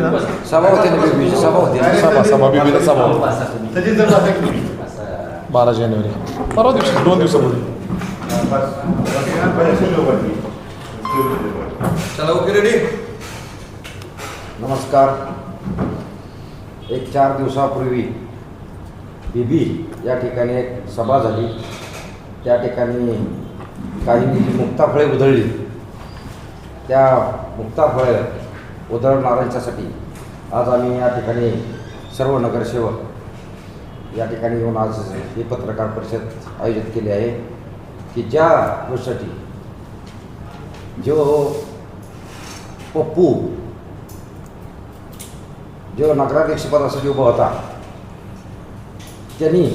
ना सभा होते ना बीबीची सभा होती ना. सभा सभा बीबीला सभा होती. सचिन सर बसा की. बारा जानेवारी परवा दिवशी दोन दिवसापूर्वी बस. बरेचसे लोक आहेत. चला ओके रेडी नमस्कार एक चार दिवसापूर्वी बीबी या ठिकाणी एक सभा झाली त्या ठिकाणी काही मुक्ताफळे उधळली त्या मुक्ताफळे उधळणाऱ्यांच्यासाठी आज आम्ही या ठिकाणी सर्व नगरसेवक या ठिकाणी येऊन आज ही पत्रकार परिषद आयोजित केली आहे की ज्या गोष्टीसाठी जो पप्पू जो नगराध्यक्षपदासाठी उभा होता त्यांनी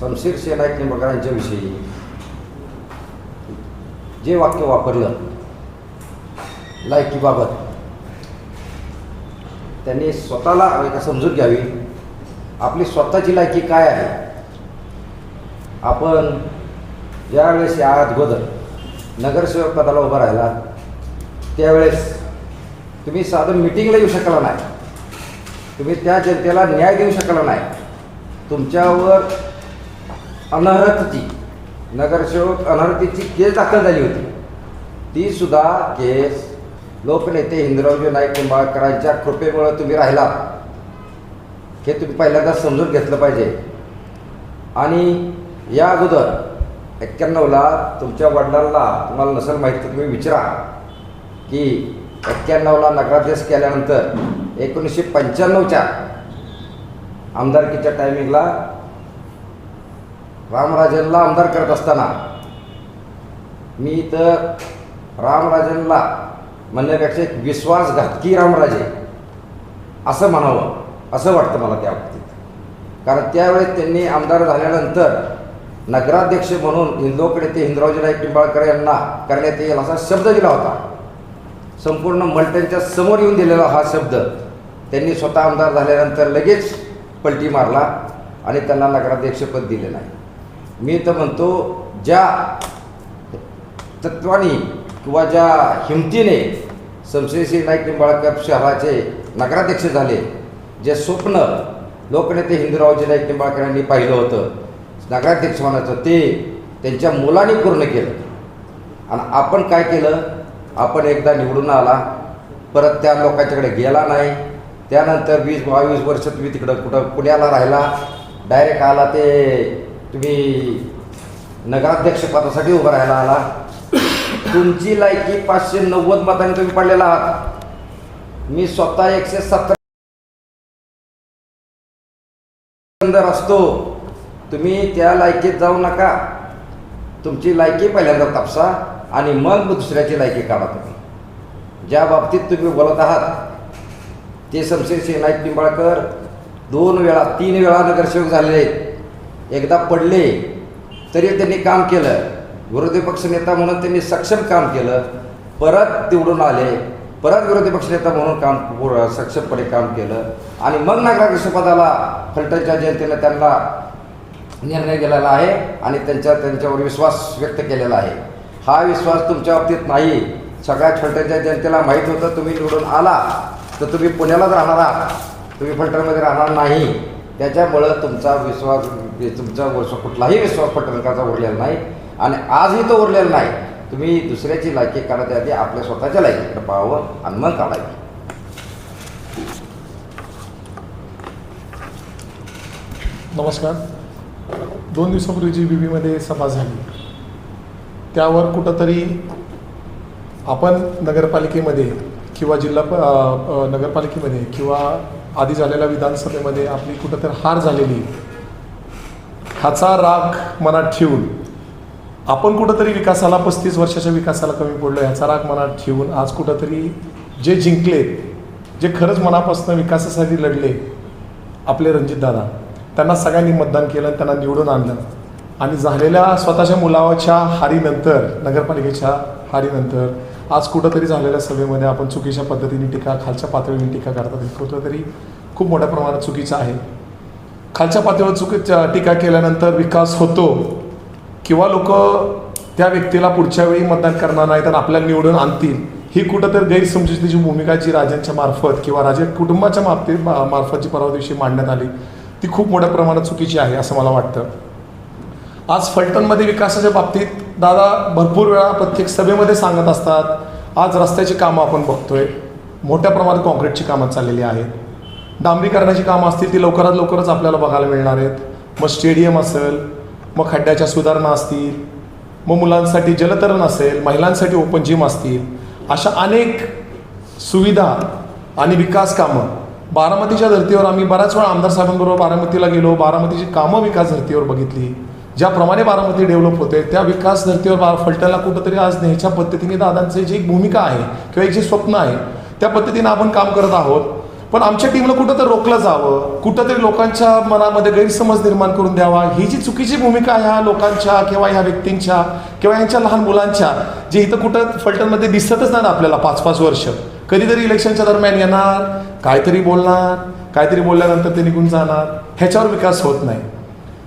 शमशेर शेनाईक निंबाळकर यांच्याविषयी जे वाक्य वापरलं लायकीबाबत त्यांनी स्वतःला एका समजून घ्यावी. आपली स्वतःची लायकी काय आहे? आपण ज्यावेळेस या अगोदर नगरसेवक पदाला उभा राहिला त्यावेळेस तुम्ही साधं मिटिंगला येऊ शकला नाही. तुम्ही त्या जनतेला न्याय देऊ शकला नाही. तुमच्यावर अनर्हतेची नगरसेवक अनहरतीची केस दाखल झाली होती. ती सुद्धा केस लोकनेते हिंदरावजी नाईक निंबाळकरांच्या कृपेमुळं तुम्ही राहिला. हे तुम्ही पहिल्यांदा समजून घेतलं पाहिजे. आणि या अगोदर एक्क्याण्णवला तुमच्या वडिलांना तुम्हाला नसेल माहिती तुम्ही विचारा की एक्क्याण्णवला नगराध्यक्ष केल्यानंतर एकोणीसशे पंच्याण्णवच्या आमदारकीच्या टायमिंगला रामराजेंना आमदार करत असताना मी तर रामराजेंना म्हणण्यापेक्षा एक विश्वासघातकी रामराजे? असं म्हणावं असं वाटतं मला त्या बाबतीत. कारण त्यावेळेस त्यांनी आमदार झाल्यानंतर नगराध्यक्ष म्हणून हिंदूकडे ते हिंदरावजी नाईक निंबाळकर यांना करण्यात येईल असा शब्द दिला होता. संपूर्ण मल्ट्यांच्या समोर येऊन दिलेला हा शब्द त्यांनी स्वतः आमदार झाल्यानंतर लगेच पलटी मारला आणि त्यांना नगराध्यक्षपद दिले नाही. मी तर म्हणतो ज्या तत्वानी किंवा ज्या हिमतीने शमशेरसिंह नाईक निंबाळकर शहराचे नगराध्यक्ष झाले जे स्वप्न लोकनेते हिंदूरावजी नाईक निंबाळकर यांनी पाहिलं होतं नगराध्यक्ष होण्याचं ते त्यांच्या मुलांनी पूर्ण केलं. आणि आपण काय केलं? आपण एकदा निवडून आला परत त्या लोकांच्याकडे गेला नाही त्यानंतर वीस बावीस वर्ष तुम्ही तिकडं कुठं पुण्याला राहिला डायरेक्ट आला ते तुम्ही नगराध्यक्ष पदासाठी उभं राहायला आला तुमची लायकी पाचशे नव्वद मतांनी तुम्ही पडलेला आहात. मी स्वतः एकशे सत्तर असतो. तुम्ही त्या लायकीत जाऊ नका. तुमची लायकी पहिल्यांदा तापसा आणि मग दुसऱ्याची लायकी काढा तुम्ही. ज्या बाबतीत तुम्ही बोलत आहात ते शमशेरसिंह नाईक निंबाळकर दोन वेळा तीन वेळा नगरसेवक झालेले आहेत. एकदा पडले तरी त्यांनी काम केलं. विरोधी पक्षनेता म्हणून त्यांनी सक्षम काम केलं. परत निवडून आले. परत विरोधी पक्षनेता म्हणून काम सक्षमपणे काम केलं. आणि मग नगराध्यक्षपदाला फलटणच्या जनतेनं त्यांना निर्णय गेलेला आहे आणि त्यांच्या त्यांच्यावर विश्वास व्यक्त केलेला आहे. हा विश्वास तुमच्या बाबतीत नाही. सगळ्या फलटणच्या जनतेला माहीत होतं तुम्ही निवडून आला. तर तुम्ही पुण्यालाच राहणार आहात. तुम्ही फलटणमध्ये राहणार नाही. त्याच्यामुळं तुमचा विश्वास तुमचा कुठलाही विश्वास फलटणकाचा उरलेला नाही. आणि आजही तो उरलेला नाही. तुम्ही दुसऱ्याची लायकी काढत आधी आपल्या स्वतःच्या लायकीकडे पाहावं आणि मग काढायची नमस्कार. दोन दिवसापूर्वी जी बी बीमध्ये सभा झाली त्यावर कुठंतरी आपण नगरपालिकेमध्ये किंवा जिल्हा प नगरपालिकेमध्ये किंवा आधी झालेल्या विधानसभेमध्ये आपली कुठंतरी हार झालेली ह्याचा राग मनात ठेवून आपण कुठंतरी विकासाला पस्तीस वर्षाच्या विकासाला कमी पडलो ह्याचा राग मनात ठेवून आज कुठंतरी जे जिंकले जे खरंच मनापासून विकासासाठी लढले आपले रणजितदादा त्यांना सगळ्यांनी मतदान केलं त्यांना निवडून आणलं. आणि झालेल्या स्वतःच्या मुलाच्या हारीनंतर नगरपालिकेच्या हारीनंतर आज कुठंतरी झालेल्या सभेमध्ये आपण चुकीच्या पद्धतीने टीका खालच्या पातळीने टीका करतात कुठंतरी खूप मोठ्या प्रमाणात चुकीचं आहे. खालच्या पातळीवर चुकीच्या टीका केल्यानंतर विकास होतो. किंवा लोक त्या व्यक्तीला पुढच्या वेळी मतदान करणार नाहीत आणि आपल्याला निवडून आणतील ही कुठंतरी गैरसमजुतीची भूमिका जी राजांच्या मार्फत किंवा राजे कुटुंबाच्या मार्फत मार्फत जी परवा दिवशी मांडण्यात आली ती खूप मोठ्या प्रमाणात चुकीची आहे असं मला वाटतं. आज फलटणमध्ये विकासाच्या बाबतीत दादा भरपूर वेळा प्रत्येक सभेमध्ये सांगत असतात आज रस्त्याची कामं आपण बघतोय मोठ्या प्रमाणात काँक्रीटची कामं चाललेली आहेत. डांबरीकरणाची कामं असतील ती लवकरात लवकरच आपल्याला बघायला मिळणार आहेत. मग स्टेडियम असेल मग खड्ड्याच्या सुधारणा असतील मग मुलांसाठी जलतरण असेल महिलांसाठी ओपन जिम असतील अशा अनेक सुविधा आणि विकास कामं. बारामतीच्या धर्तीवर आम्ही बऱ्याच वेळा आमदार साहेबांबरोबर बारामतीला गेलो बारामतीची कामं विकास धर्तीवर बघितली. ज्याप्रमाणे बारामती डेव्हलप होते त्या विकास धर्तीवर बा फलटायला कुठंतरी आज न्यायच्या पद्धतीने दादांचे जी एक भूमिका आहे किंवा एक जे स्वप्न आहे त्या पद्धतीने आपण काम करत आहोत. पण आमच्या टीमला कुठं तर रोखलं जावं कुठंतरी लोकांच्या मनामध्ये गैरसमज निर्माण करून द्यावा. ही जी चुकीची भूमिका ह्या लोकांच्या किंवा ह्या व्यक्तींच्या किंवा यांच्या लहान मुलांच्या जे इथं कुठं फलटणमध्ये दिसतच नाही ना आपल्याला पाच पाच वर्ष. कधीतरी इलेक्शनच्या दरम्यान येणार काहीतरी बोलणार काहीतरी बोलल्यानंतर ते निघून जाणार. ह्याच्यावर विकास होत नाही.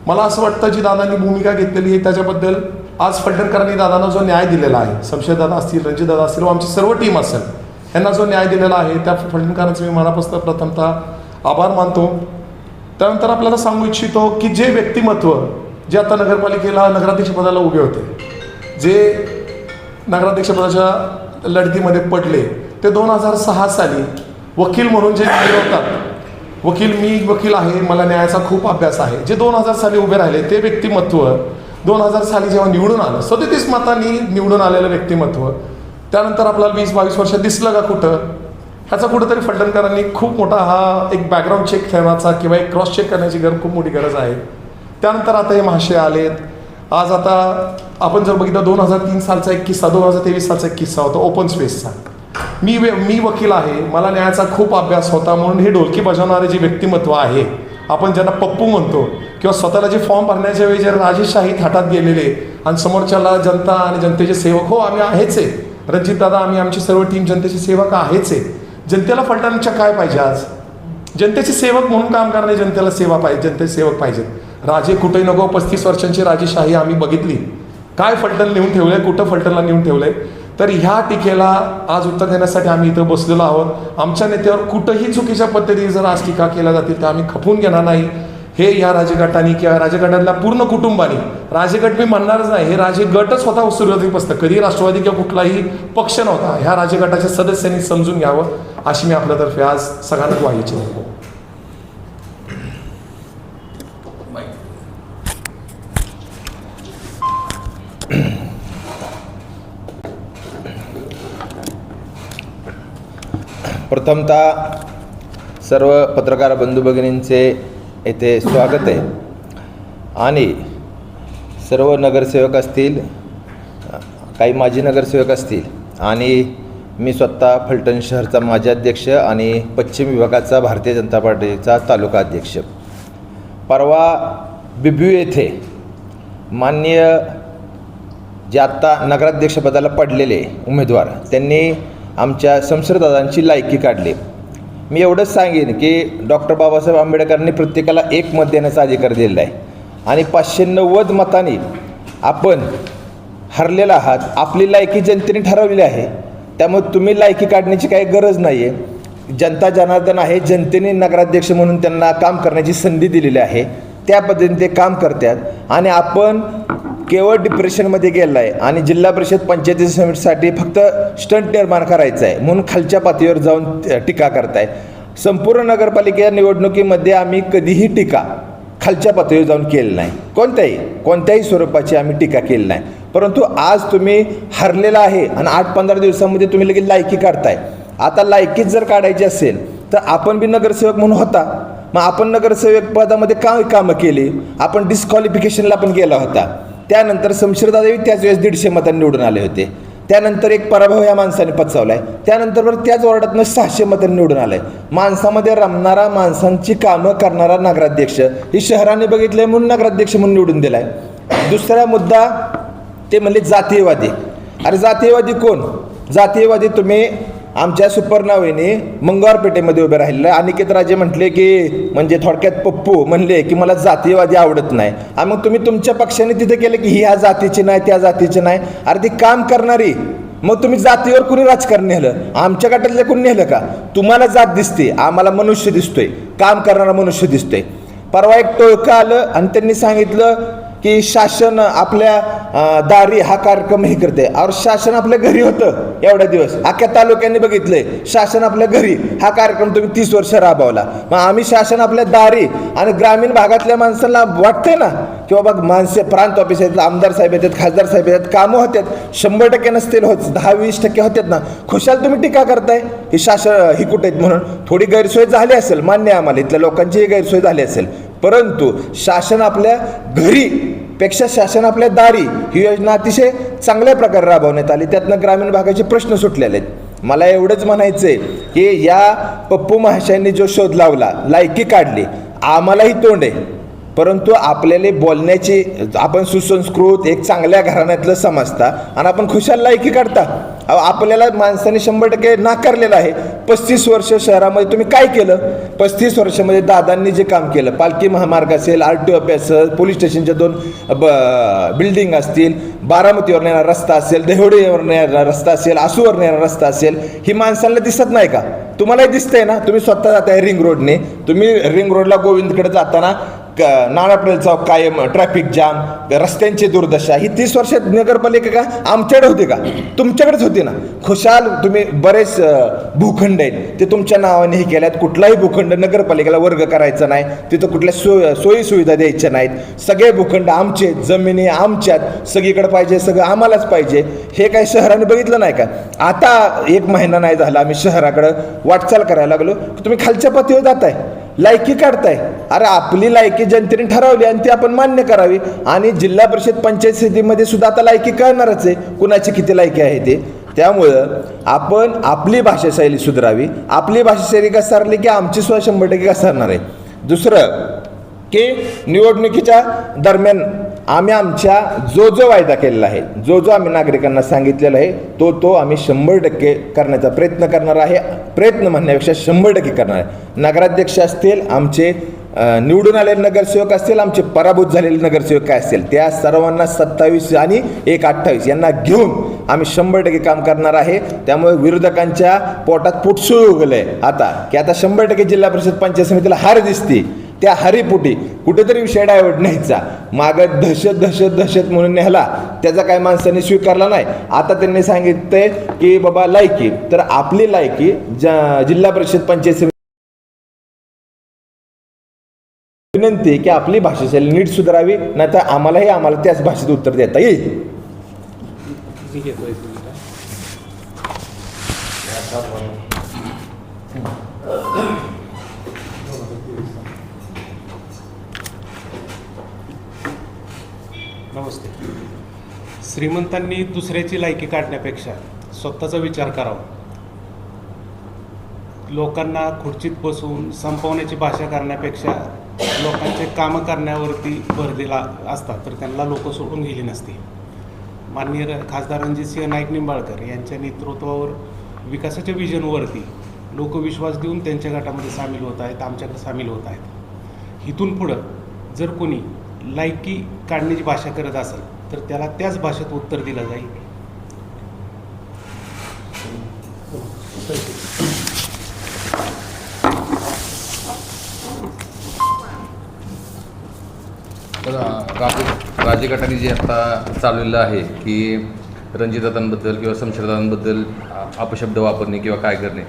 मला असं वाटतं जी दादांनी भूमिका घेतलेली आहे त्याच्याबद्दल आज फलटणकरांनी दादांना जो न्याय दिलेला आहे संशयदादा असतील रणजितदादा असतील व आमची सर्व टीम असेल यांना जो न्याय दिलेला आहे त्या फलटणकरांचं मी मनापासून प्रथमतः आभार मानतो. त्यानंतर आपल्याला सांगू इच्छितो की जे व्यक्तिमत्व जे आता नगरपालिकेला नगराध्यक्षपदाला उभे होते जे नगराध्यक्षपदाच्या लढतीमध्ये पडले ते दोन हजार सहा साली वकील म्हणून जे होतात वकील मी वकील आहे मला न्यायाचा खूप अभ्यास आहे. जे दोन हजार साली उभे राहिले ते व्यक्तिमत्व दोन हजार साली जेव्हा निवडून आलं सदतीस मतांनी निवडून आलेलं व्यक्तिमत्व त्यानंतर आपल्याला वीस बावीस वर्ष दिसलं का कुठं? ह्याचा कुठंतरी फलटणकरांनी खूप मोठा हा एक बॅकग्राऊंड चेक ठेवण्याचा किंवा एक क्रॉस चेक करण्याची गरज खूप मोठी गरज आहे. त्यानंतर आता हे महाशय आलेत. आज आता आपण जर बघितलं दोन हजार तीन सालचा एक किस्सा दोन हजार तेवीस सालचा एक किस्सा होता ओपन स्पेसचा मी वे मी वकील आहे. मला न्यायाचा खूप अभ्यास होता म्हणून हे ढोलकी बजावणारे जे व्यक्तिमत्व आहे आपण ज्यांना पप्पू म्हणतो किंवा स्वतःला जे फॉर्म भरण्याच्या वेळी जे राजेशाही थाटात गेलेले आणि समोरच्याला जनता आणि जनतेचे सेवक हो आम्ही आहेच आहे. रणजित दादा आम्ही आमची सर्व टीम जनतेचे सेवक आहेच आहे. जनतेला फलटणच्या काय पाहिजे आज? जनतेचे सेवक म्हणून काम करणारे जनतेला सेवा पाहिजे जनतेचे सेवक पाहिजेत. राजे कुठेही नको पस्तीस वर्षांची राजेशाही आम्ही बघितली. काय फलटण नेऊन ठेवलंय कुठं फलटणला नेऊन ठेवलंय? तर ह्या टीकेला आज उत्तर देण्यासाठी आम्ही इथं बसलेलो आहोत. आमच्या नेत्यावर कुठंही चुकीच्या पद्धतीने जर आज टीका केल्या जातील तर आम्ही खपून घेणार नाही. हे या राजगटाने किंवा राजगटातल्या पूर्ण कुटुंबाने राजगट मी म्हणणारच नाही हे राजगटच होता सुरुवातीपासून कधी राष्ट्रवादी किंवा कुठलाही पक्ष नव्हता ह्या राजगटाच्या सदस्यांनी समजून घ्यावं अशी मी आपल्यातर्फे आज सगळ्यांना व्हायची इच्छितो प्रथमतः सर्व पत्रकार बंधू भगिनींचे येथे स्वागत आहे. आणि सर्व नगरसेवक असतील काही माजी नगरसेवक असतील आणि मी स्वतः फलटण शहरचा माजी अध्यक्ष आणि पश्चिम विभागाचा भारतीय जनता पार्टीचा तालुका अध्यक्ष. परवा बिब्यू येथे माननीय जे आत्ता नगराध्यक्षपदाला पडलेले उमेदवार त्यांनी आमच्या संसददादांची लायकी काढली. मी एवढंच सांगेन की डॉक्टर बाबासाहेब आंबेडकरांनी प्रत्येकाला एक मत देण्याचा अधिकार दिलेला आहे. आणि पाचशे नव्वद मतांनी आपण हरलेला आहात. आपली लायकी जनतेने ठरवलेली आहे. त्यामुळे तुम्ही लायकी काढण्याची काही गरज नाही आहे जनता जनार्दन आहे. जनतेने नगराध्यक्ष म्हणून त्यांना काम करण्याची संधी दिलेली आहे. त्या पद्धतीने ते काम करतात. आणि आपण केवळ डिप्रेशनमध्ये गेला आहे. आणि जिल्हा परिषद पंचायती समितीसाठी फक्त स्टंट निर्माण करायचं आहे. म्हणून खालच्या पातळीवर जाऊन टीका करताय. संपूर्ण नगरपालिका निवडणुकीमध्ये आम्ही कधीही टीका खालच्या पातळीवर जाऊन केली नाही. कोणत्याही कोणत्याही स्वरूपाची आम्ही टीका केली नाही. परंतु आज तुम्ही हरलेला आहे आणि आठ पंधरा दिवसामध्ये तुम्ही लगेच लायकी काढताय. आता लायकीच जर काढायची असेल तर आपण बी नगरसेवक म्हणून होता. मग आपण नगरसेवक पदामध्ये का कामं केली? आपण डिस्क्वालिफिकेशनला पण गेला होता. त्यानंतर शमशेरदादेवी त्याच वेळेस दीडशे मतांनी निवडून आले होते. त्यानंतर एक पराभव या माणसाने पचवलाय. त्यानंतर बरं त्याच वॉर्डातनं सहाशे मतांनी निवडून आलंय. माणसामध्ये रमणारा माणसांची कामं करणारा नगराध्यक्ष ही शहराने बघितलंय म्हणून नगराध्यक्ष म्हणून निवडून दिलाय. दुसरा मुद्दा ते म्हणले जातीयवादी. अरे जातीयवादी कोण? जातीयवादी तुम्ही आमच्या सुपर्णावेने मंगळवार पेठेमध्ये उभे राहिले अनिकेत राजे म्हटले की म्हणजे थोडक्यात पप्पू म्हणले की मला जातीयवादी आवडत नाही. आणि मग तुम्ही तुमच्या पक्षाने तिथे केलं की ही ह्या जातीची नाही त्या जातीची नाही. अरे ती काम करणारी. मग तुम्ही जातीवर कुणी राजकारण नेलं? आमच्या गटातल्या कुणी नेलं का? तुम्हाला जात दिसते. आम्हाला मनुष्य दिसतोय. काम करणारा मनुष्य दिसतोय. परवा एक टोळकं आलं आणि त्यांनी सांगितलं की शासन आपल्या दारी हा कार्यक्रम हे करते. और शासन आपल्या घरी होतं एवढ्या दिवस. अख्ख्या तालुक्यांनी बघितलंय शासन आपल्या घरी हा कार्यक्रम तुम्ही तीस वर्ष राबवला. मग आम्ही शासन आपल्या दारी आणि ग्रामीण भागातल्या माणसांना वाटतंय ना की बाबा माणसे प्रांत ऑफिस आहेत आमदार साहेब येतात खासदार साहेब येतात कामं होतात शंभर टक्के नसतील होत दहा वीस टक्के होतात ना. खुशाल तुम्ही टीका करताय ही शासन ही कुठे आहेत म्हणून? थोडी गैरसोय झाली असेल मान्य आम्हाला. इथल्या लोकांचीही गैरसोय झाली असेल. परंतु शासन आपल्या घरी पेक्षा शासन आपल्या दारी ही योजना अतिशय चांगल्या प्रकारे राबवण्यात आली. त्यातनं ग्रामीण भागाचे प्रश्न सुटलेले आहेत. मला एवढंच म्हणायचं आहे की या पप्पू महाशयांनी जो शोध लावला लायकी काढली आम्हालाही तोंड आहे. परंतु आपल्याला बोलण्याची आपण सुसंस्कृत एक चांगल्या घराण्यातलं समजता आणि आपण खुशाल लायकी काढता. आपल्याला माणसाने शंभर टक्के नाकारलेलं आहे. पस्तीस वर्ष शहरामध्ये तुम्ही काय केलं? पस्तीस वर्षामध्ये दादांनी जे काम केलं पालखी महामार्ग असेल आर टी ऑफिस असेल पोलीस स्टेशनच्या दोन ब बिल्डिंग असतील बारामतीवर येणारा रस्ता असेल देवडीवर येणारा रस्ता असेल आसूवर येणारा रस्ता असेल ही माणसांना दिसत नाही का? तुम्हालाही दिसतंय ना? तुम्ही स्वतः जाताय रिंग रोडने. तुम्ही रिंग रोडला गोविंदकडे जाताना क नाणापडेल चौक कायम ट्रॅफिक जाम रस्त्यांची दुर्दशा. ही तीस वर्षात नगरपालिका का? आमच्याकडे होती का? तुमच्याकडेच होती ना. खुशाल तुम्ही बरेच भूखंड आहेत. ते तुमच्या नावाने हे केल्यात. कुठलाही भूखंड नगरपालिकेला वर्ग करायचा नाही. तिथं कुठल्या सो सोयी सुविधा द्यायच्या नाहीत. सगळे भूखंड आमचे आहेत, जमिनी आमच्यात. सगळीकडे पाहिजे सगळं आम्हालाच पाहिजे. हे काही शहराने बघितलं नाही का? आता एक महिना नाही झाला आम्ही शहराकडं वाटचाल करायला लागलो. तुम्ही खालच्या पातळीवर जाताय. लायकी काढताय. अरे आपली लायकी जनतेने ठरवली आणि ती आपण मान्य करावी. आणि जिल्हा परिषद पंचायत समितीमध्ये सुद्धा आता लायकी कळणारच आहे. कुणाची किती लायकी आहे ते? त्यामुळं आपण आपली भाषाशैली सुधारावी. आपली भाषाशैली घसरली की आमची सुद्धा शंभर टक्के घसरणार आहे. दुसरं की निवडणुकीच्या दरम्यान आम्ही आमच्या जो जो वायदा केलेला आहे जो जो आम्ही नागरिकांना सांगितलेला आहे तो तो आम्ही शंभर टक्के करण्याचा प्रयत्न करणार आहे. प्रयत्न म्हणण्यापेक्षा शंभर टक्के करणार आहे. नगराध्यक्ष असतील आमचे निवडून आलेले नगरसेवक असतील आमचे पराभूत झालेले नगरसेवक काय असतील त्या सर्वांना सत्तावीस आणि एक अठ्ठावीस यांना घेऊन आम्ही शंभर टक्के काम करणार आहे. त्यामुळे विरोधकांच्या पोटात पुटसूळ आहे आता की आता शंभर टक्के जिल्हा परिषद पंचायत समितीला हार दिसते त्या हरीपुटी कुठेतरी विषय डायवर्ट न्यायचा. मागं दहशत दहशत दहशत म्हणून न्याला त्याचा काही माणसाने स्वीकारला नाही. आता त्यांनी सांगितलंय की बाबा लायकी. तर आपली लायकी जिल्हा परिषद पंचायत विनंती की आपली भाषाशैली नीट सुधारावी नाहीतर आम्हालाही आम्हाला त्याच भाषेत उत्तर देता येईल. नमस्ते श्रीमंतांनी दुसऱ्याची लायकी काढण्यापेक्षा स्वतःचा विचार करावा. लोकांना खुर्चीत बसून संपवण्याची भाषा करण्यापेक्षा लोकांचे कामं करण्यावरती भर दिला असता तर त्यांना लोक सोडून गेली नसती. माननीय र- खासदार रणजितसिंह नाईक निंबाळकर यांच्या नेतृत्वावर विकासाच्या विजनवरती लोक विश्वास देऊन त्यांच्या गटामध्ये सामील होत आहेत आमच्याकडे सामील होत आहेत. इथून पुढं जर कोणी लायकी काढण्याची भाषा करत असेल तर त्याला त्याच भाषेत उत्तर दिलं जाईल. तर राजे राजे गटाने जे आता चालवलेलं आहे की रणजितदादांबद्दल किंवा शमशेरदादांबद्दल अपशब्द वापरणे किंवा काय करणे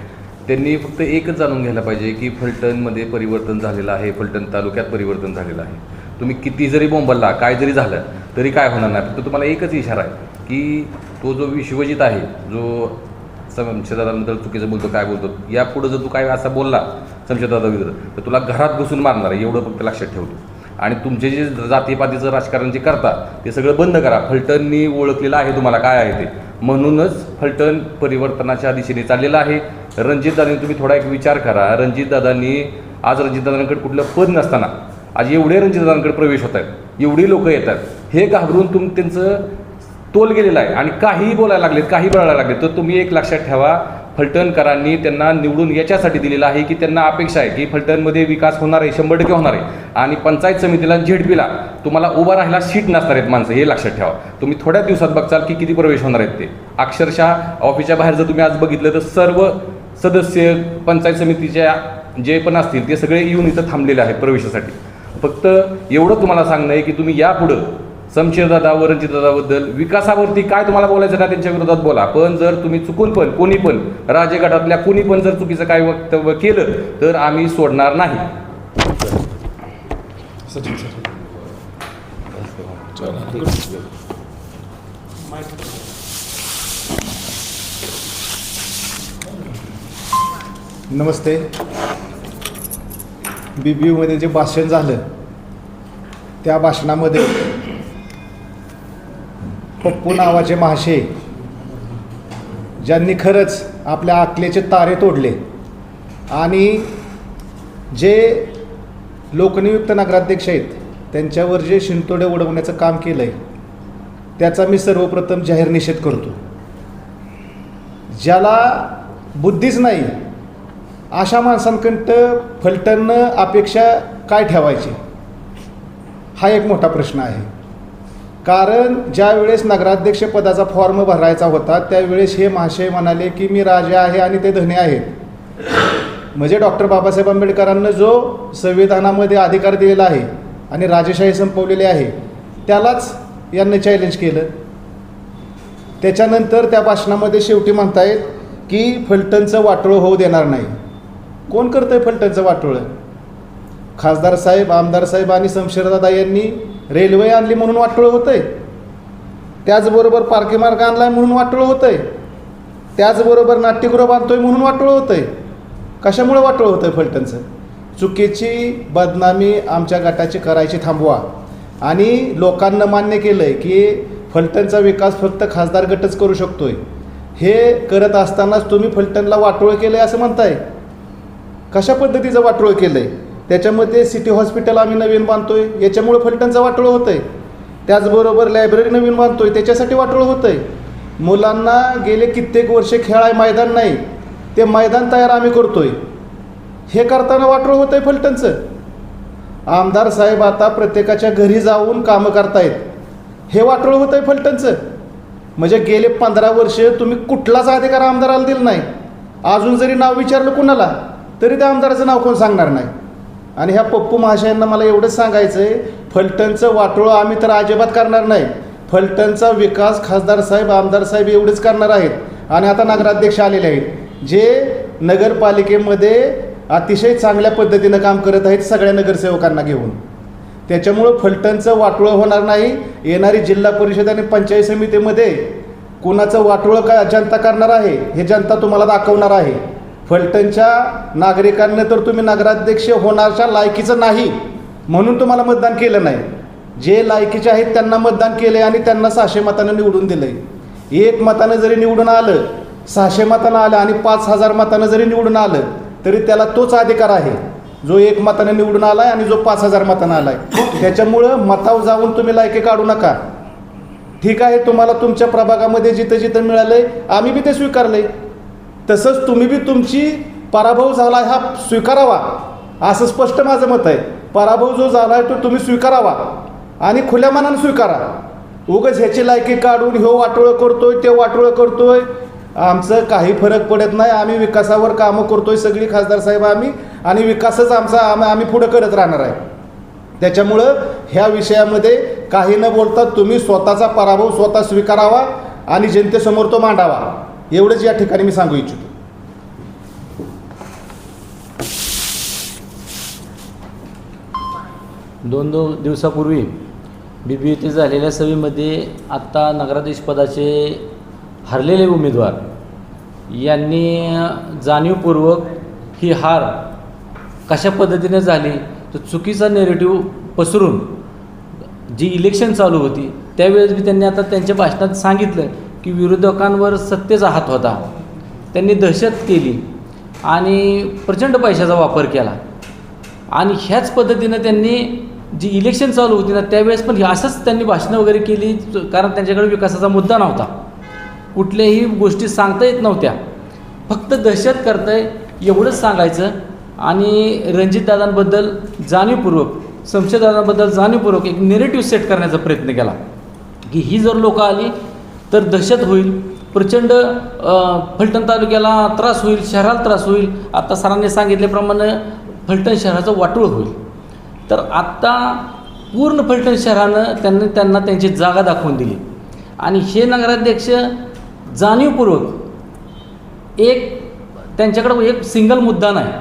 त्यांनी फक्त एकच जाणून घ्यायला पाहिजे की फलटणमध्ये परिवर्तन झालेलं आहे फलटण तालुक्यात परिवर्तन झालेलं आहे. तुम्ही किती जरी बोंबलला काय जरी झालं तरी काय होणार नाही. फक्त तुम्हाला एकच इशारा आहे की तो जो विश्वजित आहे जो शमशेरदादांबद्दल चुकीचं बोलतो काय बोलतो यापुढं जर तू काय असा बोलला संशयदादा विरुद्ध तर तुला घरात घुसून मारणार आहे एवढं फक्त लक्षात ठेवतो आणि तुमचे जे जातीपातीचं राजकारण जे करता ते सगळं बंद करा. फलटणनी ओळखलेलं आहे तुम्हाला काय आहे ते? म्हणूनच फलटण परिवर्तनाच्या दिशेने चाललेलं आहे. रणजितदादांनी तुम्ही थोडा एक विचार करा. रणजितदादांनी आज रणजितदादांकडे कुठलं पद नसताना आज एवढे रणजितदादांकडे प्रवेश होत आहेत. एवढी लोक येतात. हे घाबरून तुम त्यांचं तोल गेलेला आहे. आणि काहीही बोलायला लागलेत काही बोलायला लागले तर तुम्ही एक लक्षात ठेवा फलटणकरांनी त्यांना निवडून याच्यासाठी दिलेला आहे की त्यांना अपेक्षा आहे की फलटणमध्ये विकास होणार आहे शंभर टक्के होणार आहे. आणि पंचायत समितीला झेडपीला तुम्हाला उभा राहायला सीट नसणार आहेत माणसं हे लक्षात ठेवा. तुम्ही थोड्या दिवसात बघचाल की किती प्रवेश होणार आहेत ते. अक्षरशः ऑफिसच्या बाहेर जर तुम्ही आज बघितलं तर सर्व सदस्य पंचायत समितीच्या जे पण असतील ते सगळे येऊन इथं थांबलेले आहेत प्रवेशासाठी. फक्त एवढं तुम्हाला सांगणं आहे की तुम्ही यापुढं समशेरदादा व रणजितदादाबद्दल विकासावरती काय तुम्हाला बोलायचं का त्यांच्या विरोधात बोला. पण जर तुम्ही चुकून पण कोणी पण राजगटातल्या कोणी पण जर चुकीचं काय वक्तव्य केलं तर आम्ही सोडणार नाही. नमस्ते. बी बी यूमध्ये जे भाषण झालं त्या भाषणामध्ये पप्पू नावाचे महाशय ज्यांनी खरंच आपल्या आकलेचे तारे तोडले आणि जे लोकनियुक्त नगराध्यक्ष आहेत त्यांच्यावर जे शिंतोडे उडवण्याचं काम केलं आहे त्याचा मी सर्वप्रथम जाहीर निषेध करतो. ज्याला बुद्धीच नाही अशा माणसांकडं फलटणनं अपेक्षा काय ठेवायची? हा एक मोठा प्रश्न आहे. कारण ज्यावेळेस नगराध्यक्षपदाचा फॉर्म भरायचा होता त्यावेळेस हे महाशय म्हणाले की मी राजा आहे आणि ते धने आहेत. म्हणजे डॉक्टर बाबासाहेब आंबेडकरांना जो संविधानामध्ये अधिकार दिलेला आहे आणि राजेशाही संपवलेली आहे त्यालाच यांनी चॅलेंज केलं. त्याच्यानंतर त्या भाषणामध्ये शेवटी म्हणतायत की फलटणचं वाटोळं होऊ देणार नाही. कोण करतंय फलटणचं वाटोळं? खासदार साहेब आमदार साहेब आणि शमशेरदादा यांनी रेल्वे आणली म्हणून वाटोळं होतंय. त्याचबरोबर पार्की मार्ग आणलाय म्हणून वाटोळं होतंय. त्याचबरोबर नाट्यगृह बांधतोय म्हणून वाटोळं होतंय. कशामुळे वाटोळं होतंय फलटणचं? चुकीची बदनामी आमच्या गटाची करायची थांबवा. आणि लोकांना मान्य केलं आहे की फलटणचा विकास फक्त खासदार गटच करू शकतोय. हे करत असतानाच तुम्ही फलटणला वाटोळं केलं आहे असं म्हणताय. कशा पद्धतीचं वाटोळ केलं आहे त्याच्यामध्ये सिटी हॉस्पिटल आम्ही नवीन बांधतो आहे याच्यामुळे फलटणचं वाटोळ होतं आहे त्याचबरोबर लायब्ररी नवीन बांधतो आहे त्याच्यासाठी वाटोळ होतं आहे मुलांना गेले कित्येक वर्षे खेळाय मैदान नाही. ते मैदान तयार आम्ही करतो आहे हे करताना वाटोळ होतं आहे फलटणचं. आमदार साहेब आता प्रत्येकाच्या घरी जाऊन कामं करतायत. हे वाटोळ होतं आहे फलटणचं. म्हणजे गेले पंधरा वर्ष तुम्ही कुठलाच अधिकार आमदाराला दिला नाही. अजून जरी नाव विचारलं कुणाला तरी त्या आमदाराचं नाव कोण सांगणार नाही. आणि ह्या पप्पू महाशयांना मला एवढंच सांगायचं आहे फलटणचं वाटोळं आम्ही तर अजिबात करणार नाही. फलटणचा विकास खासदार साहेब आमदार साहेब एवढेच करणार आहेत. आणि आता नगराध्यक्ष आलेले आहेत. जे नगरपालिकेमध्ये अतिशय चांगल्या पद्धतीनं काम करत आहेत सगळ्या नगरसेवकांना घेऊन. त्याच्यामुळं फलटणचं वाटोळं होणार नाही. येणारी जिल्हा परिषद आणि पंचायत समितीमध्ये कुणाचं वाटोळं का जनता करणार आहे हे जनता तुम्हाला दाखवणार आहे. फलटणच्या नागरिकांना तर तुम्ही नगराध्यक्ष होणारच्या लायकीचं नाही म्हणून तुम्हाला मतदान केलं नाही. जे लायकीचे आहेत त्यांना मतदान केलं आहे आणि त्यांना सहाशे मतानं निवडून दिलं आहे एक मतानं जरी निवडून आलं सहाशे मतानं आलं आणि पाच हजार मतानं जरी निवडून आलं तरी त्याला तोच अधिकार आहे. जो एक मतानं निवडून आलाय आणि जो पाच हजार मतानं आलाय. त्याच्यामुळं मतावर जाऊन तुम्ही लायके काढू नका. ठीक आहे तुम्हाला तुमच्या प्रभागामध्ये जिथं जिथं मिळालंय आम्ही बी ते स्वीकारलंय. तसंच तुम्ही बी तुमची पराभव झाला हा स्वीकारावा. असं स्पष्ट माझं मत आहे. पराभव जो झाला आहे तो तुम्ही स्वीकारावा आणि खुल्या मनानं स्वीकारा. उगाच ह्याची लायकी काढून ह्यो वाटोळं करतोय ते वाटोळं करतोय. आमचं काही फरक पडत नाही. आम्ही विकासावर कामं करतोय सगळी खासदार साहेब आम्ही आणि विकासच आमचा आम- आम्ही पुढं करत राहणार आहे. त्याच्यामुळं ह्या विषयामध्ये काही न बोलता तुम्ही स्वतःचा पराभव स्वतः स्वीकारावा आणि जनतेसमोर तो मांडावा. एवढंच या ठिकाणी मी सांगू इच्छितो. दोन दोन दिवसापूर्वी बी बी येथे झालेल्या सभेमध्ये आत्ता नगराधीशपदाचे हरलेले उमेदवार यांनी जाणीवपूर्वक ही हार कशा पद्धतीने झाली तर चुकीचा नेरेटिव्ह पसरून जी इलेक्शन चालू होती त्यावेळेस बी त्यांनी आता त्यांच्या भाषणात सांगितलं की विरोधकांवर सत्तेचा हात होता. त्यांनी दहशत केली आणि प्रचंड पैशाचा वापर केला. आणि ह्याच पद्धतीनं त्यांनी जी इलेक्शन चालू होती ना त्यावेळेस पण असंच त्यांनी भाषणं वगैरे केली कारण त्यांच्याकडे विकासाचा मुद्दा नव्हता. कुठल्याही गोष्टी सांगता येत नव्हत्या. फक्त दहशत करतंय एवढंच सांगायचं. आणि रणजितदादांबद्दल जाणीवपूर्वक संशयदादांबद्दल जाणीवपूर्वक एक नेरेटिव्ह सेट करण्याचा प्रयत्न केला. की ही जर लोकं आली तर दहशत होईल. प्रचंड फलटण तालुक्याला त्रास होईल शहराला त्रास होईल. आता सरांनी सांगितल्याप्रमाणे फलटण शहराचं वाटोळ होईल. तर आत्ता पूर्ण फलटण शहरानं त्यांनी त्यांना त्यांची जागा दाखवून दिली. आणि हे नगराध्यक्ष जाणीवपूर्वक एक त्यांच्याकडं एक सिंगल मुद्दा नाही.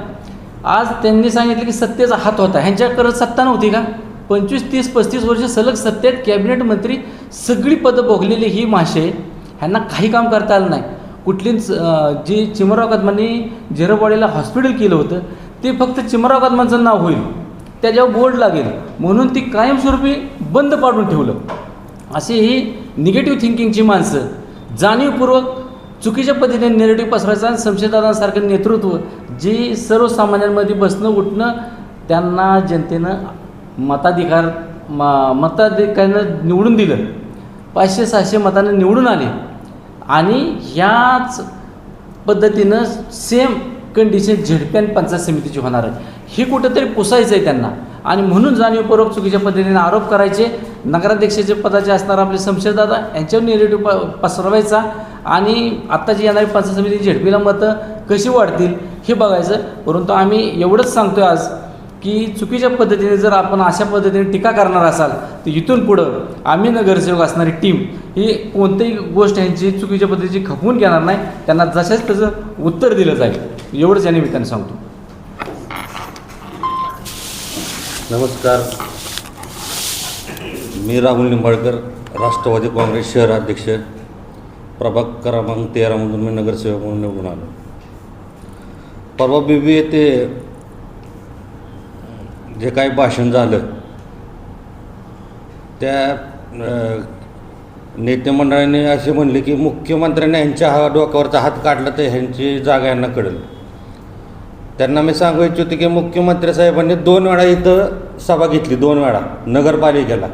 आज त्यांनी सांगितलं की सत्तेचा हात होता. ह्यांच्याकडं सत्ता नव्हती का? पंचवीस तीस पस्तीस वर्ष सलग सत्तेत कॅबिनेट मंत्री सगळी पदं भोगलेली ही माशे ह्यांना काही काम करता आलं नाही. कुठलीच जी चिमराव कदमांनी झिरवाडीला हॉस्पिटल केलं होतं ते फक्त चिमराव कदमांचं नाव होईल. त्याच्यावर बोर्ड लागेल. म्हणून ती कायमस्वरूपी बंद पाडून ठेवलं. अशी ही निगेटिव्ह थिंकिंगची माणसं जाणीवपूर्वक चुकीच्या पद्धतीने नेरेटिव्ह पसरायचं आणि नेतृत्व जी सर्वसामान्यांमध्ये बसणं उठणं त्यांना जनतेनं मताधिकार म मताधिकारनं निवडून दिलं. पाचशे सहाशे मतानं निवडून आले. आणि ह्याच पद्धतीनं सेम कंडिशन झेडपी आणि पंचायत समितीची होणार आहे. हे कुठंतरी पुसायचं आहे त्यांना. आणि म्हणून जाणीवपूर्वक चुकीच्या पद्धतीने आरोप करायचे. नगराध्यक्षाचे पदाचे असणार आपले शमशेरदादा यांच्यावर निगेटिव्ह प पसरवायचा. आणि आत्ताची येणारी पंचायत समिती झेडपीला मतं कशी वाढतील हे बघायचं. परंतु आम्ही एवढंच सांगतोय आज की चुकीच्या पद्धतीने जर आपण अशा पद्धतीने टीका करणार असाल तर इथून पुढं आम्ही नगरसेवक असणारी टीम ही कोणतीही गोष्ट यांची चुकीच्या पद्धतीची खपवून घेणार नाही. त्यांना जशाच त्याचं उत्तर दिलं जाईल. एवढंच या निमित्ताने सांगतो. नमस्कार. मी राहुल निंबाळकर राष्ट्रवादी काँग्रेस शहराध्यक्ष प्रभाग क्रमांक तेरामधून मी नगरसेवक म्हणून निवडून आलो. परवा बीबी येथे जे काही भाषण झालं त्या नेतेमंडळाने नेते मंडळाने असे म्हणले की मुख्यमंत्र्यांनी यांच्या हा डोक्यावरचा हात काढला तर ह्यांची जागा यांना कळेल. त्यांना मी सांगू इच्छितो की मुख्यमंत्री साहेबांनी दोन वेळा इथं सभा घेतली दोन वेळा नगरपालिकेला.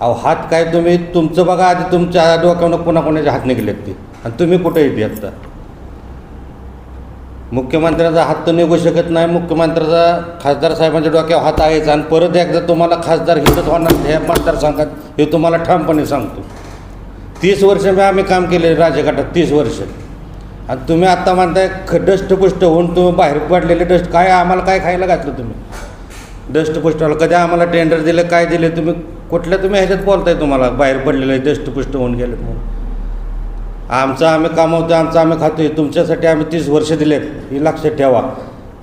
अहो हात काय तुम्ही तुमचं बघा आधी तुमच्या डोक्यावर पुन्हा कोणाचे हात निघलेत ते. आणि तुम्ही कुठे येते आत्ता मुख्यमंत्र्याचा हात तर निघू शकत नाही. मुख्यमंत्र्याचा खासदार साहेबांच्या डोक्यावर हात आहेच आणि परत एकदा तुम्हाला खासदार हिंदुत्व होणार ह्या मतदारसंघात हे तुम्हाला ठामपणे सांगतो. तीस वर्ष मी आम्ही काम केले राजघाटात तीस वर्ष. आणि तुम्ही आत्ता म्हणताय ख डस्टपुष्ट होऊन तुम्ही बाहेर पडलेले डस्ट काय आम्हाला काय खायला घातलं तुम्ही? डस्टपुष्टवाला कधी आम्हाला टेंडर दिलं काय दिलं तुम्ही कुठल्या तुम्ही ह्याच्यात बोलताय तुम्हाला बाहेर पडलेले डस्टपुष्ट होऊन गेले म्हणून? आमचं आम्ही कामवतो आमचं आम्ही खातोय. तुमच्यासाठी आम्ही तीस वर्ष दिलेत. हे लक्षात ठेवा.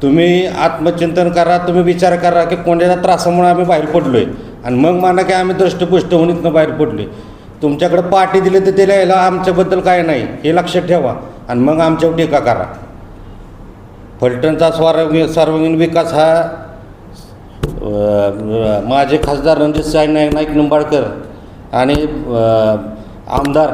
तुम्ही आत्मचिंतन करा तुम्ही विचार करा की कोणाच्या त्रासामुळे आम्ही बाहेर पडलो आहे आणि मग माना की आम्ही दृष्टपुष्ट होऊन इथनं बाहेर पडलो आहे तुमच्याकडे पाठी दिली तर ते लिहायला आमच्याबद्दल काय नाही. हे लक्षात ठेवा. आणि मग आमच्यावर टीका करा. फलटणचा सर्व सार्वजनिक विकास हा माझे खासदार रणजित साई नाईक नाईक निंबाळकर आणि आमदार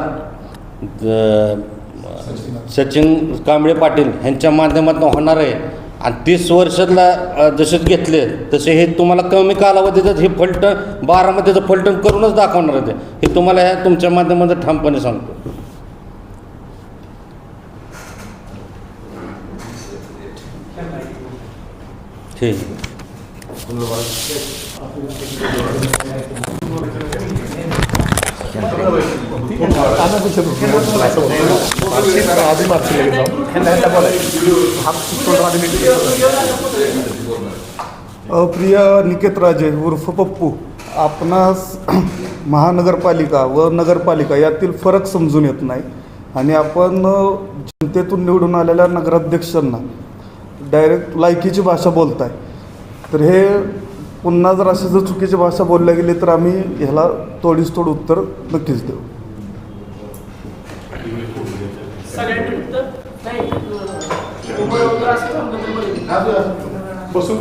सचिन कांबळे पाटील ह्यांच्या माध्यमातून होणार आहे. आणि तीस वर्षातला जसे घेतले तसे हे तुम्हाला कमी कालावधीतच हे फलटण बारामतीचं फलटण करूनच दाखवणार आहे ते. हे तुम्हाला ह्या तुमच्या माध्यमातून ठामपणे सांगतो. ठीक आहे आधी मागची लगेच जाऊ. ह्यांना- ह्यांना बोलायचं. हात थोडं आधी नीट केलं. प्रिय निकेत राजे उर्फ पप्पू आपणास महानगरपालिका व नगरपालिका यातील फरक समजून येत नाही आणि आपण जनतेतून निवडून आलेल्या नगराध्यक्षांना डायरेक्ट लायकीची भाषा बोलताय तर हे पुन्हा जर अशी जर चुकीची भाषा बोलल्या गेली तर आम्ही ह्याला तोडीस तोड उत्तर नक्कीच देऊ. बसून